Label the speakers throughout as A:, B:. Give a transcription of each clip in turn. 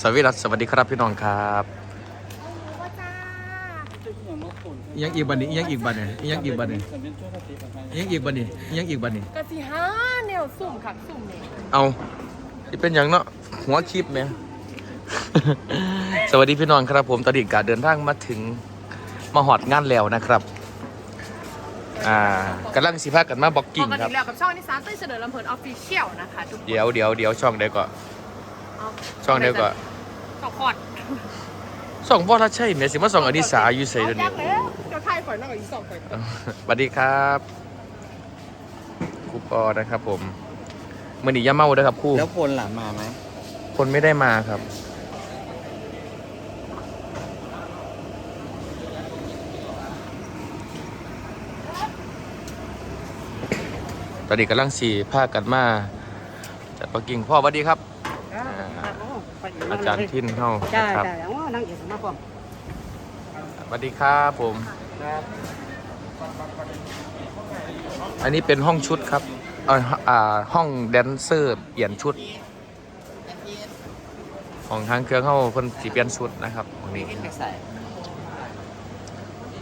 A: สวีรัตน์สวัสดีครับพี่น้องครับ
B: ว่าจ้า
A: ยังอีกบันนี้ยังอีกบันนี้ยังอีกบันนี้ยังอีกบันนี้ยังอีกบันนี้
B: กะสิห้าแนวสุ่มขักสุ่มนี่
A: เอาที่เป็นอย่างเนาะหัวคลิปไหมสวัสดีพี่น้องครับ ผมตอนนี้การเดินทางมาถึงมาหอดงานแล้วนะครับอ่ากำลังสิพากันมาบล็อกกิ้ง
B: พอกัน
A: ครั
B: อี
A: บ
B: กแล้วกับช่องนิสานเต้ยเสนอลำเพลินออฟฟิเชียลนะคะทุกคน
A: เดี๋ยวเดี๋ยวเดี๋ยวช่องเดียวก็
B: เอา
A: ช่องเดียวก็
B: ต่อคอด
A: ช่องพ่อถ้าใช่เนี่ยสิมาส่องอดิสาอยู่ใส่
B: เอา
A: เดี๋ยว
B: จั
A: นี้
B: กแล้วเดี๋ยวถ่ายข่อยนอกอีกสองข่อย
A: สวัสดีครับครูปอนะครับผมมือหนีย่าเมาด้วยครับครู
C: แล้วพลล่ะมาไหม
A: คนไม่ได้มาครับ ตอนนี้กำลังสี่ภาคกันมาจัดปักกิ่งพ่อสวัสดีครับ อาจารย์ทินเข้า
D: ใช่
A: นะครับ
D: ใช่เอาว่านั่งเอกสมาพร้อม
A: สวัสดีครับผมอันนี้เป็นห้องชุดครับเอ่ออ่าห้องแดนเซอร์เปลี่ยนชุด ของทางเครื่องเข้าคนสีเปลี่ยนชุดนะครับตรงนี้
D: ไม่ใส่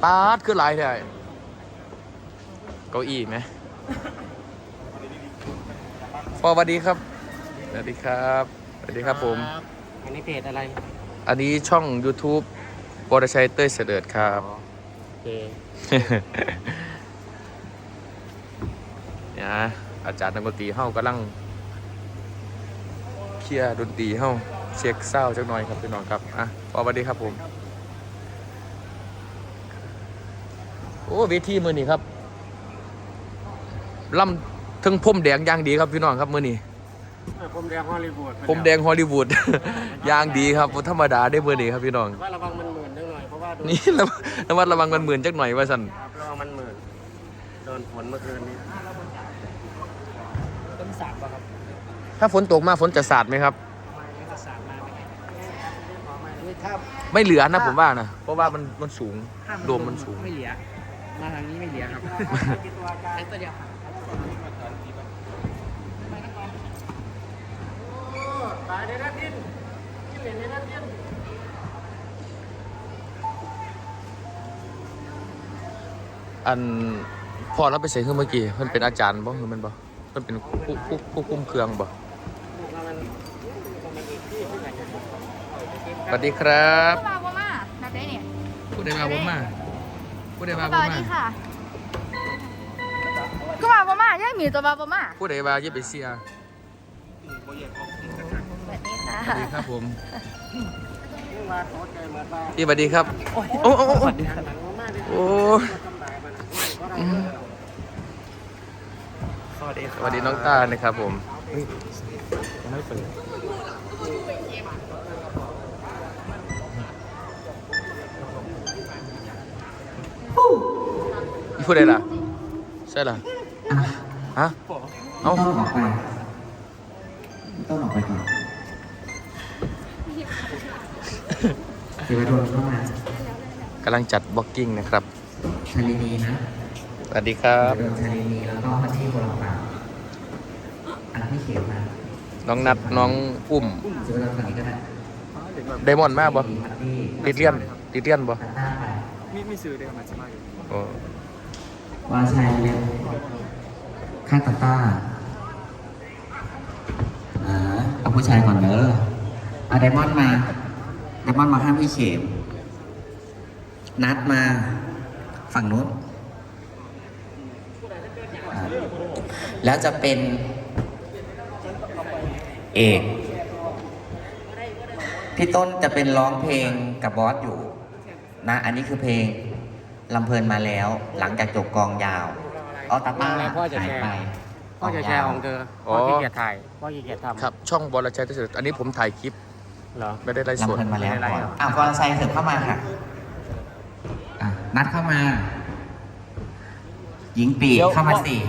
A: ปาดคือหลายได้เก้าอี้ไหมพ่อสวัสดีครับสวัสดีครับสวัสดีครับผม
D: อันนี้เพจอะไร
A: อันนี้ช่อง YouTube บรชัยเต้ยเสด็จครับ
D: โอเค
A: เนี่ยนะอาจารย์นักดนตรีเฮากำลังเคลียร์ดนตรีเฮาเช็คเศร้าจักหน่อยครับพี่น้องครับอะพอสวัสดีครับผม โอ้เวทีมือนี่ครับล่ำถึงพรมแดงอย่างดีครับพี่น้องครับมือนี่
D: ผมแดงฮอลลีวูด
A: พรมแดงฮอลลีวูดอย่างดีครับบ่ธรรมดาได้มือนี่ครับพี่น้อง
D: ว่าระวังมันหมื่นนิดหน่อยเพราะว่าโดน
A: นี่ระวังระมัดระวังมันหมื่นจักหน่อยว่าสัน
D: ครับระวังมันหมื่นโดนฝนเมื่อคืนนี้ต้นสาบป่ะครับ
A: ถ้าฝนตกมาฝนจะสาดไหมครับ
D: ต้นสาบมาไหมถ้า
A: ไม่เหลือนะผมว่านะเพราะว่ามันมันสูงโดมมันสูง
D: ไม่เหลือมาทางนี้ไม่เหลือครับ ใช้ตัวเดียว
A: อันพอเราไปใส่เครื่องเมื่อกี้มันเป็นอาจารย์บ่คือมันบ่มันเป็นผู้ผู้ผู้คุมเครื่องบ่สวัสดีครับ
B: มาบ่มานับได้เนี่ย
A: ผู้ใดมาบ่มาผู้ใดมา
B: ส
A: บ่
B: วัส
A: มา
B: ดีค่ะก็มาบ่มายังมีตัวมาบ่มา
A: ผู้ใดมาอย่าไปเสีย
B: สวัสดีค่ะ
A: สวัสดีครับผม
D: มาขอใจมาบ้าง
A: พี่สวัสดีครับ โอ้โอ้โอ้โอ้
D: หลังมากๆเลย
A: โอ้
D: อืมสวัสดี
A: สวัสดีน้องตานะครับผมเฮ้ยยังไม่เปิดอีผู้ใดล่ะ ใช่ล่ะฮะ เอ้า
C: ต้องออกไปต้องออกไปก่อน เดี๋ยวไปโดนเข้ามากำ
A: ลังจัดบล็อกกิ้งนะครับ
C: ชาลินีนะ
A: สวัสดีครับ
C: เดินชาลินีแล้วก็มาที่โบราณป่าอันที่เขียนมา
A: น้องนัดน้องอุ้ม
C: จะไปทำฝั่งนี้ก็ได้
A: ไดมอนด์มากบ่
C: ที่
A: ติดเลี่ยนติดเลี่ยนบ่
C: ตาต้าไป
D: มีมีซื้อเดียวมันจะมาอยู่
A: โอ้
C: ว่าชายเรียนข้างตาต้าอ่าเอาผู้ชายก่อนเด้อเอาไดมอนด์มา ไดมอนด์มาข้างพี่เข็มนัดมาฝั่งนู้นอ่าแล้วจะเป็นเอก พี่ต้นจะเป็นร้องเพลงกับบอสอยู่ นะ อันนี้คือเพลงลำเพลินมาแล้ว หลังจากจบกองยาวออตาต้า
D: พ่อจะ
C: หาย
D: แชร์
C: ไป
D: พ่อจะแชร์ของเธอพ่อขี้เกียจถ่ายพ่อขี้เกียจทำ
A: ครับ ช่องบอลชัยเตอร์เสด็จอันนี้ผมถ่ายคลิป
D: เหรอ
A: ไม่ได้ไลฟ์ส
C: ลำ
A: ด
C: เพลินมาแล้ว
D: ไม่เป็นไร
C: ก่อน
D: ครับ
C: อะฟอร์ไซค์เถิบเข้ามาค่ะอะนัดเข้ามา หญิงปี
A: เดี๋ยว
C: เข้ามาสี่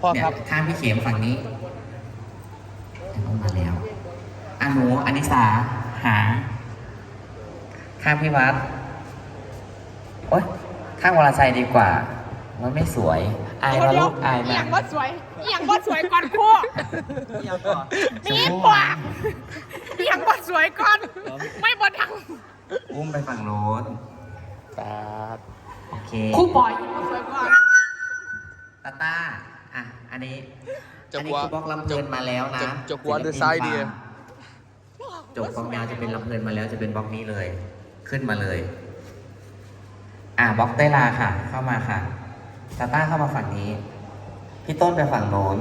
A: พ่อ
C: เนี่ย
A: ครับ
C: ข้างพี่เข็มฝั่งนี้เข้ามาแล้วอาหนูอนิสาหา ข้างพี่วัดโอ๊ยข้างวรชัยดีกว่า มันไม่สวย อายมาลูกอาย
B: อ
C: มา
B: ยากว่าสวยเอียงบ่สวยก่อนคู่
D: ยังก่อน
B: มีกว่าเอียงบ่สวยก่อน ไม่บ่ดัง
C: อุ้มไปฝั่งโน้น
A: ปาด
C: โอเค
B: คู่ปล่อยบ่สวยก่อน
C: ตาต้าอะ อันนี้
A: จะ
C: อัน
A: ก
C: นี้
A: ลัว
C: คือบล็อกลำเพลินมาแล้วนะ
A: จะจะกลัว The Side ดี
C: จบกองยาวจะเป็นลำเพลินมาแล้วจะเป็นบล็อกนี้เลย ขึ้นมาเลย อะบล็อกเต้ลาค่ะ เข้ามาค่ะ ตาต้าเข้ามาฝั่งนี้ พี่ต้นไปฝั่งโน้น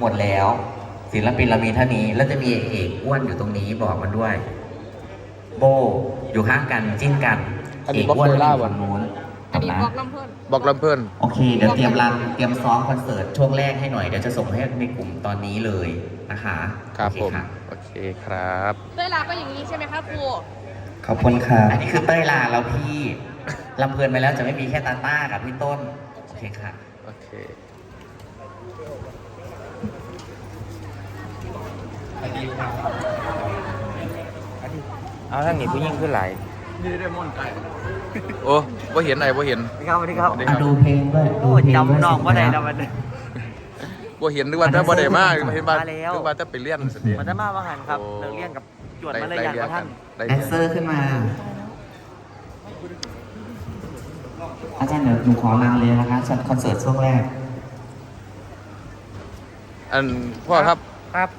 C: หมดแล้ว ศิลปินเรามีเท่านี้ แล้วจะมีเอกอ้วนอยู่ตรงนี้บอกมันด้วย โบอยู่ข้างกันจิ้นกัน
A: อันนี้
C: เอกอ้วน
A: บล็อกเต้ลา
C: อยู่ฝั่งโน้น
B: อันนี้
C: นะ
B: บอกลำเพิ่น
A: บอกลำเพิ่น
C: โอเค เดี๋ยวเตรียมรันเตรียมซ้อมคอนเสิร์ตช่วงแรกให้หน่อยเดี๋ยวจะส่งให้ในกลุ่มตอนนี้เลยนะคะ
A: ครับ
C: โอเผ
A: มโอเคครับ
B: เวลาก็อย่างนี้ใช่ไหมคะครู
C: ขอบคุณค่ะอันนี้คือเต้ยลาแล้วพี่ลำเพลินไปแล้วจะไม่มีแค่ตาต้ากับพี่ต้น โอเคค่ะ
A: โอเค
D: เอาท่านนี่ผู้ยิ่งขึ้นไหล
A: โอ้ว่าเห็นไอ้ว่าเห็น
D: สวัสดีครับสวัสดีครับ
C: อะดูเพลงด้วยดู
D: โอ้
C: เพลง
D: จำน้องว่าใด
C: นะ
D: นะมัน
A: ว่าเห็นนึกว่าถ้าบ่ได้มากเห็นว่า
D: มาแล้ว
A: นึกว่าถ้าไปเลี้ยนเสดีย
D: มันจะมาว่าหันครับ
A: โอ้
D: เลิกเลี่ยงกับ จวด
A: ได้
D: มาเลย
A: ได้
D: ยัน
A: เรีย
D: ว่าท่าน
A: ได้
C: แด
A: เรีย
C: นเซอร์ขึ้นมา อาจารย์เดี๋ยวหนูขอรันเลยนะคะจัดคอนเสิร์ตช่วงแรก
A: อันพ่อครับ
D: ครับ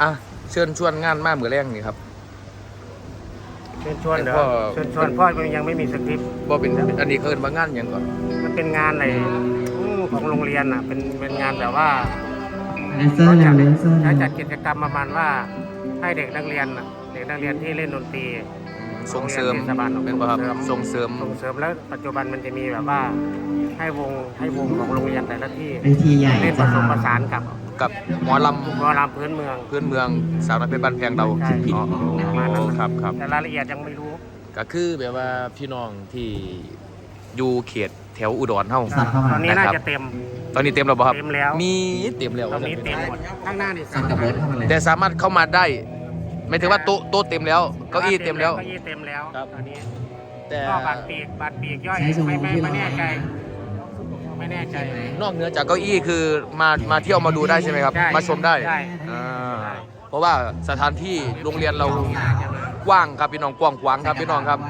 A: อะเชิญชวนงานมาเหมือแรงนี่ครับ
E: เชิญชวนเหรอ
A: พ่อ
E: เชิญชวนพ่อยังไม่มีสคริปต์
A: บ่เป็นอันนี้เขาเอิ้นว่างานหยังก่อน
E: มันเป็นงานในของโรงเรียนอะเป็นเป็นงานแบบว่า
C: แดนเซอร์แล้วแดนเซอร์
E: เขาจัดกิจกรรมประมาณว่า ให้เด็กนักเรียนน่ะเด็กนักเรียนที่เล่นดนตรี
A: ส่งเสริม
E: โรงเรียนเทศบาล
A: เป็นบ่ครับ
E: ส่
A: ส่ง
E: ง
A: เส
E: เสริ
A: ริม
E: มส่งเสริมแล้วปัจจุบันมันจะมีแบบว่า ให้วงให้วงของโรงเรียนแต่ละที่
C: เวทีใหญ่
E: เล่นผ
C: จ้า
E: สมผสานกับ
A: กับหมอล
E: วอลำพื้นเมืองำ
A: พื้นเมืองสาวนักเป็นบ้านแพงเรา
E: ใช่
A: อ๋อ
E: ประมาณนั้น
A: ครับครับ
E: แต่รายละเอียดยังไม่รู้
A: ก็คือแบบว่าพี่น้องที่อยู่เขตแถวอุดรเฮา
C: สัตว์เข้ามา
E: ตอนนี้น่า
A: นะครับ
E: จะเต็ม
A: ตอนนี้เต็มแล้วบ่ครับ
E: เต็มแล้ว
A: มีเต็มแล้ว
E: ตอนนี้เต็มหมดข้างหน้านี่
C: สัตว์กับเบิร์ดเข้ามาเลย
A: แต่สามารถเข้ามาได้ ไม่ถึงว่าโต๊ะโต๊ะเต็มแล้วเก้าอี้เต็มแล้ว
E: เก้าอี้เต็มแล้ว
A: ครับ
E: ตอนนี้
A: แต่
E: ก็บัตรปีกบัตรปีกย่อย
C: ใช้สม
E: ไม่
C: มุติ
E: ไม่
C: ที่
E: ไม่
C: เรา
E: แน่ใจ ไม่แน่ใจ
A: นอกเหนือจากเก้าอี้คือมามาเที่ยวมาดูได้ใช่ไหมครับ
E: ใช่
A: มาชมได้
E: ใช่
A: อ่าเพราะว่าสถานที่โรงเรียนเรากว้างครับพี่น้องกว้างขวางครับพี่น้องครับ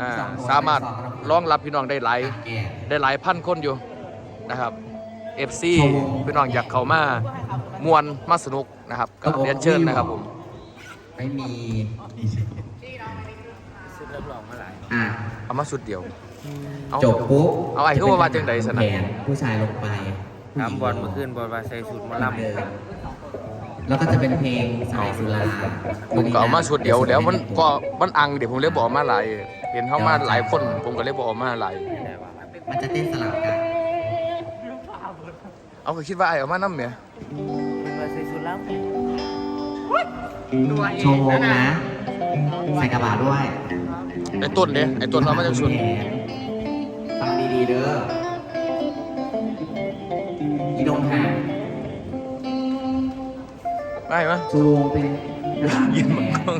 A: อ่าสามารถรองรับพี่น้องได้หลายได้หลายพันคนอยู่นะครับ FC พี่น้องอยากเข้ามามวนมาสนุกนะครับก็เรียนเชิญนะครับผม
C: ไม่มี
D: สุดเริ่มหลอกมาหลาย
C: อะ
A: เอามาสุดเดียว เอา
C: จบปุ๊บ
A: เอาไอ้เข้ามาว่าจังใดสนะ
C: แขนผู้ชายลงไป
D: ถามบอลเมื่อคืนบอลว่าใส่สูตรหมาลำ
C: เดิมแล้วก็จะเป็นเพลงสายสุรา
A: ผมก็เอามาสุดเดียวแล้วมันก็มันอังเดี๋ยวผมเลยบอกมาหลายเห็นเข้ามาหลายคนผมก็เลยบอกมาหลาย
C: มันจะเต้นสลับกัน
A: เอาก็คิดว่าไอ้เอามาน้ำเนี่ย
D: มันว่าใส่สูตรล
C: โชว์วงนะ ใส่กระบะด้วย
A: ไอ้ต้นเนี่ยไอ้ต้นเอามาจากสุด
C: ฟังดีๆเด้ออีดงหาง
A: ได้ไหม
C: โชว์วงเป็น
A: ยินมันกล้อง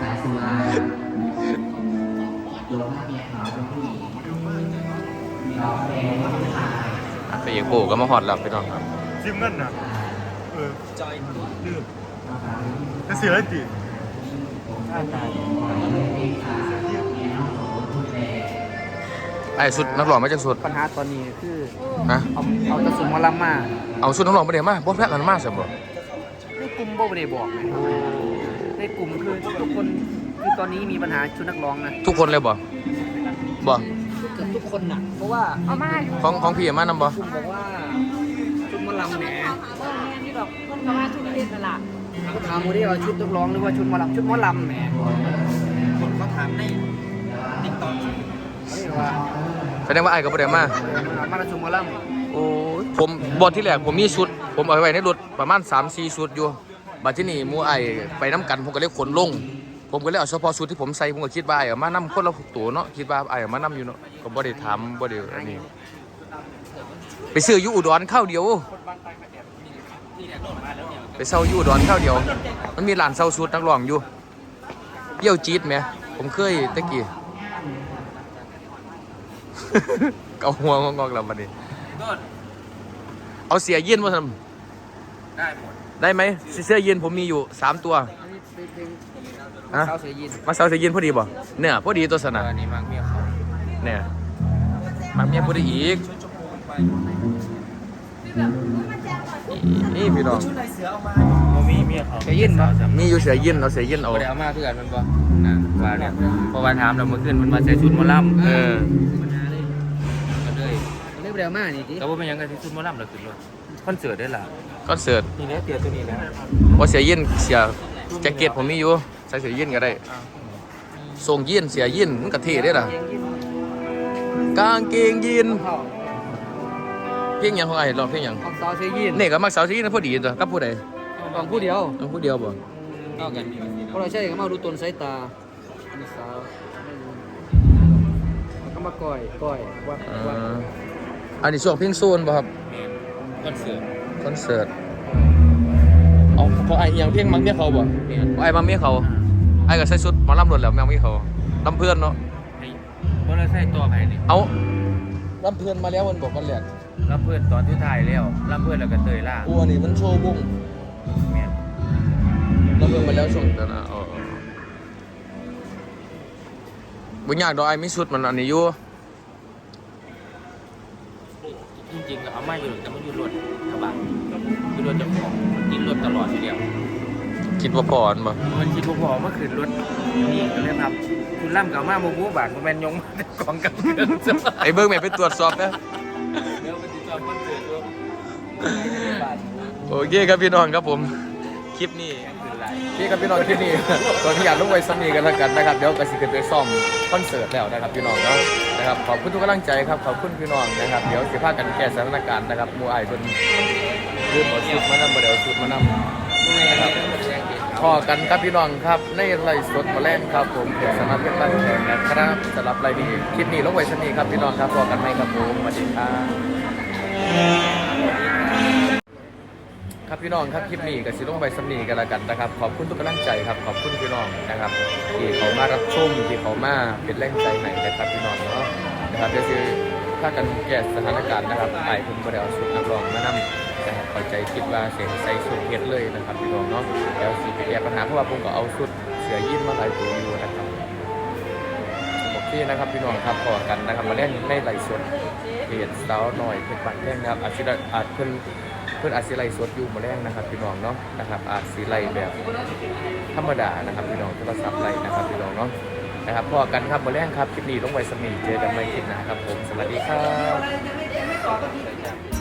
C: สายสุราลงภาพเมียขาวเป็นผู้หญิงเราแฟนเป็นผู้ชาย
A: อะไปเอกโบก็มาหอดหลับไปน้องครับ
F: ซิมนั่นน่ะเออจอยลืม จะเสียอะไรติ
A: ไอ้สุดนักร้องมาจากสุดำ
D: ปัญหาตอนนี้คือ
A: ฮะ
D: เอาเอาแตะสูตรหมาลำมา
A: เอาสุดนักร้องมาเดี๋ยวมาบ่แพ้กันมาสิบ่
D: ในกลุ่มบ่ได้บอกไงในกลุ่มคือทุกคนคือตอนนี้มีปัญหาชุดนักร้องนะ
A: ทุกคนเลยบ่บ่
D: เกือบทุกคนน่ะเพราะว่า
B: เอามา
A: ของของพี่เอามานำบ่
D: กลุ่มบอกว่าชุดหมาลำแหม
B: เออแม่นี่ดอกเพิ่นก็ว่าชุดเรียนนั่นล่ะ
D: ถามว่าได้เอาชุดนักร้องหรือว่าชุดหมาลำชุดหมาลำแหมคนเขาถามในติ๊กต็อกเขาเรียกว่า
A: แสดงว่าไอ้ก็บ่ได้มา
D: มาละชุดหมาลำ
A: โอ้ยผมบอที่แรกผมมีชุด ผมเอาไว้ในรถประมาณ3 4ชุดอยู่บัดที่นี่หมูไอไปน้ำกันผมก็เลยขนลง ผมก็เลยเอาเฉพาะชุดที่ผมใส่ผมก็คิดว่าไอ้เอามานํคนละตัวเนาะคิดว่าไอ้เอามานํอยู่เนาะก็บ่ได้ถามบ่ได้อันนี้ไปซื้ออยู่อุดรข้าวเดียว ไปเซาอยู่อุดรข้าวเดียว มันมีร้านเซาชุดนักร้องอยู่เยี่ยวจี๊ดไหมผมเคยตะกี้ เกาหัวงอกๆแล้วบัดนี้เอาเสียยินมาท
C: ได้หมดำ
A: ได้ไหมเสื้อยินผมมีอยู่สามตัว
D: อันนี้เป็นเพลง
A: ฮะ
D: สาวเสียยิน
A: มาเซาเสียยินพอดีบ่เนี่ยพอดีตัวส
C: เอ
A: นะ
C: อนี่มังเมียเขา
A: เนี่ยมันเมียพอดีอีกนี่ พี่น้อง
E: โมมีเมียเขา
D: เสียยินปะ
A: มีอยู่เสียยินเอาเสียยินเอา
C: บ่ได้เอามาคือกันมันบ่นะว่าเนี่ยเพราะว่าถามเราเมื่อคืนมันมาใส่ชุดหมอลำ
A: เออ
C: ก็เลย
D: เรียกเร็วมากนี่ดิ
C: ก็ว่าเป็นหยังไงที่ชุดหมอลำเราขึ้นรถคอนเสิร์ตได้ล่ะ
A: คอนเสิร์ต
C: นี่แหละเตียตัวนี้แหละ
A: ว่าเสียยินเสียแจ็คเก็ตผมมีอยู่ใส่เสียยินก็ได้ส่งยินเสียยินมันกะเท่ได้ล่ะกางเกงยิน
D: เขา
A: เพลงหยังของไอ้ร้องเพลงหยัง
D: ของสาวเสียยิน
A: นี่ก็มักสาวที่นี่พอดีตัวกับผู้ใด
D: ของผู้เดียว
A: ต้องผู้เดียวบ่
D: เท่ากันเพราะเราใช่ก็มาดูตนสายตามีสาวแล้วก็มาก่อยก่อยวัด
A: อ่
D: วัดา
A: อันนี้ช่วงเพลงโซนบ่ครับ
C: คอนเสิร์ต
A: คอนเสิร์ตเอาเขาไอ้อิหยังเพลงมังเมียเขาบ่ไอ้มังเมียเขาไอ้ก็ใส่ชุดหมอลำรถแล้วมังเมียเขาลำเพื่อนเนาะ
C: ไอ้บ่ได้ใส่ตัวไผนี่
A: เอาลำเพื่อนมาแล้วมันบอกกันแห ละ
C: รับเพื่อนตอนที่ถ่ายแล้วรับเพื่อนแล้วก็เตยล่า
A: อัวนี่มันโชว์วง
C: แม่น
A: ลำเพื่อนมาแล้วช่วงเดี๋ยวนะอ๋ออ๋อบ่ยากดอกไอ้มีชุดมันอันนี้อยู่
C: จริงๆก็เอามาอยู่แต่มันอยู่รถกระบะอยู่รถเจ้าของมันกินรถตลอดทีเดียว
A: คิดว่าพออันบ่
C: มันคิดว่าพอเมื่อคืนรถนี่ก็เลยครับคุณล่ำกับมาโมบูบาทมันแมนยงมาแต่กองกับเครื่องจะมา
A: ไอ้เบิ่งแม่ไปตรวจสอบนะ โอเคครับพี่น้องครับผม คลิปนี้
C: คือไร
A: พี่ครับพี่น้องคลิปนี้ตอนที่อยากลงไว้สำนีกันแล้วกันนะครับ เดี๋ยวก็สิขึ้นไปซ่อมคอนเสิร์ตแล้วนะครับพี่น้องเนาะนะครับขอบคุณทุกกำลังใจครับขอบคุณพี่น้องนะครับเดี๋ยวสิพากันแก้สถานการณ์นะครับหมูไอ้ายเพิ่นลืมเอาชุดมานำบ่ได้เอาชุดมานำนะครับพอกันครับพี่น้องครับในไลฟ์สดมาแล่นครับผมเพจสำนักเพชรบ้านแขกนะครับสำหรับรายดีคลิปนี้ลงไว้สำนีครับพี่น้องครับพอกันไหมครับผมสวัสดีครับ ครับพี่น้องครับคลิปนี้กับสิลงไปสำนีกันล้วกันนะครับ ขอบคุณทุกกำลังใจครับขอบคุณพี่น้องนะครับที่เขามารับชมที่เขามาเป็นแรงใจให้นะครับพี่น้องเนาะนะครับเดี๋ยวคือถ้ากันแก้สถานการณ์นะครับไอ้คุณบริเอาสุดนักร้องมานำนะครับข้าใจคิดว่าเสียงใส่สุดเฮ็ดเลยนะครับพี่น้องเนาะแล้วสิไปแก้ปัญหาเพราะว่าผมก็เอาสุดเสือยิ้มมาหลายตัวอยู่นะครับ ซี่นะครับพี่น้องครับพอกันนะครับมาเล่นในไลฟ์สดเพจสาวหน่อยเพจปันแท่งนะครับอาจจะอาจเพิ่นเพื่อนอาศิไลสดอยู่มาแรงนะครับพี่น้องเนาะนะครับอาศิไลแบบธรรมดานะครับพี่น้องโทรศัพท์ไลนะครับพี่น้องเนาะนะครับพอกันครับมาแรงครับคลิปนี้ต้องไว้สมีเจอกันใหม่คลิปหน้าครับผมสวัสดีครับ